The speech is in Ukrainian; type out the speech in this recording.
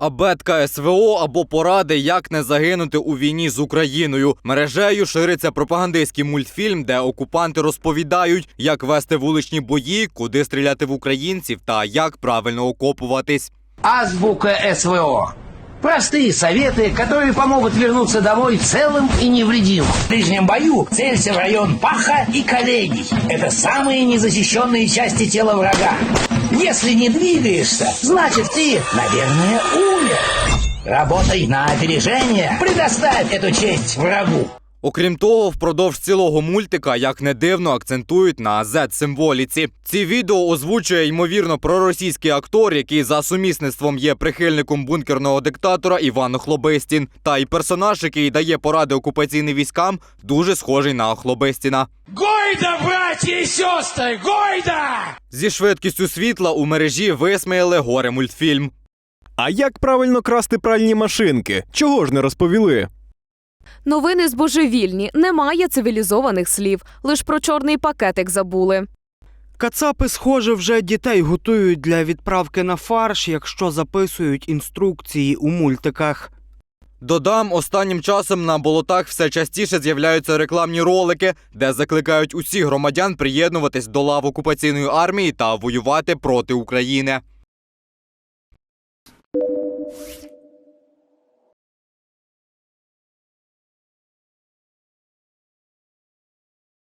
Абетка СВО або поради, як не загинути у війні з Україною. Мережею шириться пропагандистський мультфільм, де окупанти розповідають, як вести вуличні бої, куди стріляти в українців та як правильно окопуватись. Азбука СВО. Простые советы, которые помогут вернуться домой целым и невредимым. В ближнем бою целься в район паха и коленей. Это самые незащищенные части тела врага. Если не двигаешься, значит ты, наверное, умер. Работай на опережение. Предоставь эту честь врагу. Окрім того, впродовж цілого мультика, як не дивно, акцентують на Z-символіці. Ці відео озвучує ймовірно проросійський актор, який за сумісництвом є прихильником бункерного диктатора Іван Охлобистін. Та й персонаж, який дає поради окупаційним військам, дуже схожий на Охлобистіна. Гойда, братья и сестры, гойда! Зі швидкістю світла у мережі висміяли горе мультфільм. А як правильно красти пральні машинки? Чого ж не розповіли? Новини збожевільні, немає цивілізованих слів. Лиш про чорний пакетик забули. Кацапи, схоже, вже дітей готують для відправки на фарш, якщо записують інструкції у мультиках. Додам, останнім часом на болотах все частіше з'являються рекламні ролики, де закликають усіх громадян приєднуватись до лав окупаційної армії та воювати проти України.